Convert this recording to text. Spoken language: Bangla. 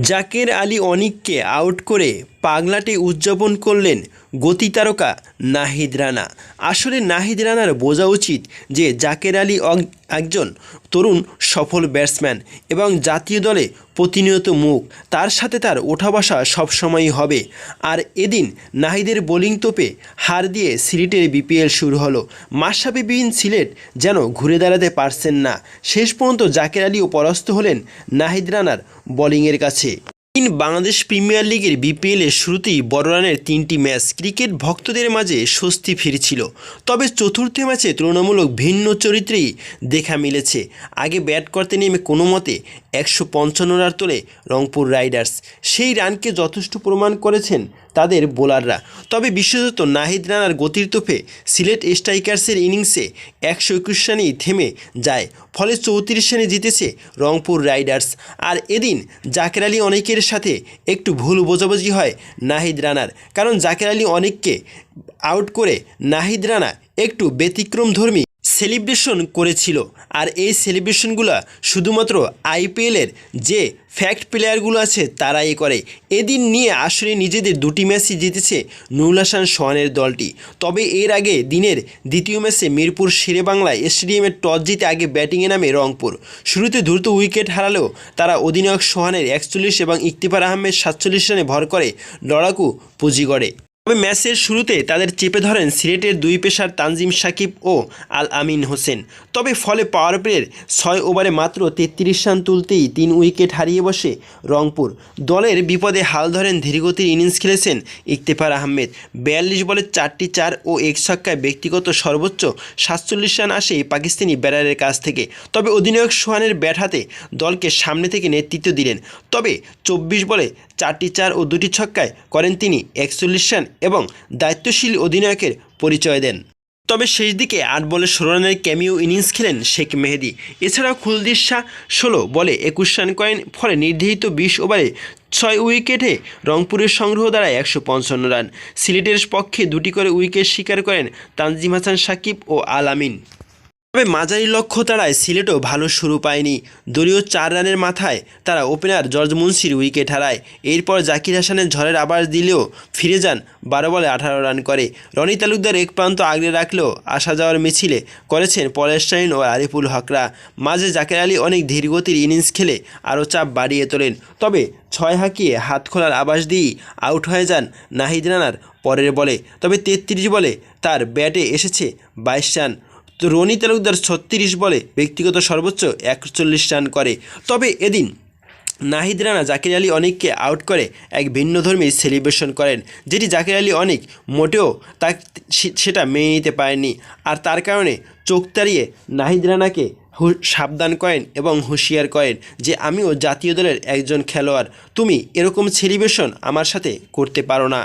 জাকের আলী অনিককে আউট করে পাগলাটি উদযাপন করলেন গতি তারকা নাহিদ রানা। আসলে নাহিদ রানার বোঝা উচিত যে জাকের আলী একজন তরুণ সফল ব্যাটসম্যান এবং জাতীয় দলে প্রতিনিয়ত মুখ। তার সাথে তার ওঠা বসা সবসময়ই হবে। আর এদিন নাহিদের বোলিং তোপে হার দিয়ে সিলেটের বিপিএল শুরু হলো। মাসাবিবিহীন সিলেট যেন ঘুরে দাঁড়াতে পারছেন না। শেষ পর্যন্ত জাকের আলীও পরাস্ত হলেন নাহিদ রানার বোলিংয়ের কাছে। তিন বাংলাদেশ প্রিমিয়ার লিগের বিপিএলের শুরুতেই বড় রানের তিনটি ম্যাচ ক্রিকেট ভক্তদের মাঝে স্বস্তি ফিরছিল। তবে চতুর্থ ম্যাচে তুলনামূলক ভিন্ন চরিত্রেই দেখা মিলেছে। আগে ব্যাট করতে নেমে কোনো মতে একশো পঞ্চান্ন রান তোলে রংপুর রাইডার্স। সেই রানকে যথেষ্ট প্রমাণ করেছেন তাদের বোলাররা। তবে বিশেষত নাহিদ রানার গতির তোপে সিলেট স্ট্রাইকার্সের ইনিংসে একশো একুশ রানেই থেমে যায়, ফলে চৌত্রিশ রানে জিতেছে রংপুর রাইডার্স। আর এদিন জাকের আলী অনেকের সাথে একটু ভুল বোঝাবুঝি হয় নাহিদ রানার, কারণ জাকের আলী অনেককে আউট করে নাহিদ রানা একটু ব্যতিক্রমধর্মী সেলিব্রেশন করেছিল। আর এই সেলিব্রেশনগুলো শুধুমাত্র আইপিএলের যে ফ্যাক্ট প্লেয়ারগুলো আছে তারাই করে। এদিন নিয়ে আসলে নিজেদের দুটি ম্যাচই জিতেছে নুরুল সোহানের দলটি। তবে এর আগে দিনের দ্বিতীয় ম্যাচে মিরপুর শেরেবাংলা স্টেডিয়ামের টস জিতে আগে ব্যাটিংয়ে নামে রংপুর। শুরুতে দ্রুত উইকেট হারালেও তারা অধিনায়ক সোহানের একচল্লিশ এবং ইকতিফার আহমেদ সাতচল্লিশ রানে ভর করে লড়াকু পুঁজি করে তবে ম্যাচের শুরুতে তাদের চেপে ধরেন সিলেটের দুই পেশার তানজিম সাকিব ও আল আমিন হোসেন। তবে ফলে পাওয়ার প্লের ছয় ওভারে মাত্র তেত্রিশ রান তুলতেই তিন উইকেট হারিয়ে বসে রংপুর। দলের বিপদে হাল ধরেন ধীরগতির ইনিংস খেলেছেন ইকতেফার আহমেদ। বিয়াল্লিশ বলে চারটি চার ও এক ছক্কায় ব্যক্তিগত সর্বোচ্চ সাতচল্লিশ রান আসে পাকিস্তানি ব্যাটারের কাছ থেকে। তবে অধিনায়ক সোহানের ব্যাট হাতে দলকে সামনে থেকে নেতৃত্ব দিলেন। তবে চব্বিশ বলে চারটি চার ও দুটি ছক্কায় করেন তিনি একচল্লিশ রান এবং দায়িত্বশীল অধিনায়কের পরিচয় দেন। তবে শেষ দিকে আট বলে ষোলো রানের ক্যামিও ইনিংস খেলেন শেখ মেহেদি। এছাড়াও কুলদীপ শাহ ষোলো বলে একুশ রান করেন, ফলে নির্ধারিত বিশ ওভারে ছয় উইকেটে রংপুরের সংগ্রহ দ্বারা একশো পঞ্চান্ন রান। সিলেটের পক্ষে দুটি করে উইকেট শিকার করেন তানজিম হাসান, সাকিব ও আল আমিন। তবে মাঝারি লক্ষ্য তারায় সিলেটও ভালো শুরু পায়নি। দলীয় চার রানের মাথায় তারা ওপেনার জর্জ মুন্সির উইকেট হারায়। এরপর জাকির হাসানের ঝড়ের আবাস দিলেও ফিরে যান বারো বলে আঠারো রান করে। রনি তালুকদার এক প্রান্ত আগলে রাখলেও আসা যাওয়ার মিছিলে করেছেন পরেশ ও আরিফুল হকরা। মাঝে জাকির আলী অনেক ধীরগতির ইনিংস খেলে আরও চাপ বাড়িয়ে তোলেন। তবে ছয় হাঁকিয়ে হাত খোলার আবাস দিয়েই আউট হয়ে যান নাহিদ রানার পরের বলে। তবে তেত্রিশ বলে তার ব্যাটে এসেছে বাইশ রান। রনি তালুকদার ছত্রিশ বলে ব্যক্তিগত সর্বোচ্চ একচল্লিশ রান করে। তবে এদিন নাহিদ রানা জাকির আলী অনেককে আউট করে এক ভিন্নধর্মী সেলিব্রেশন করেন, যেটি জাকির আলী অনেক মোটেও তা সেটা মেনে নিতে পারেননি। আর তার কারণে চোখ তাড়িয়ে নাহিদ রানাকে সাবধান করেন এবং হুঁশিয়ার করেন যে, আমিও জাতীয় দলের একজন খেলোয়াড়। তুমি এরকম সেলিব্রেশন আমার সাথে করতে পারো না।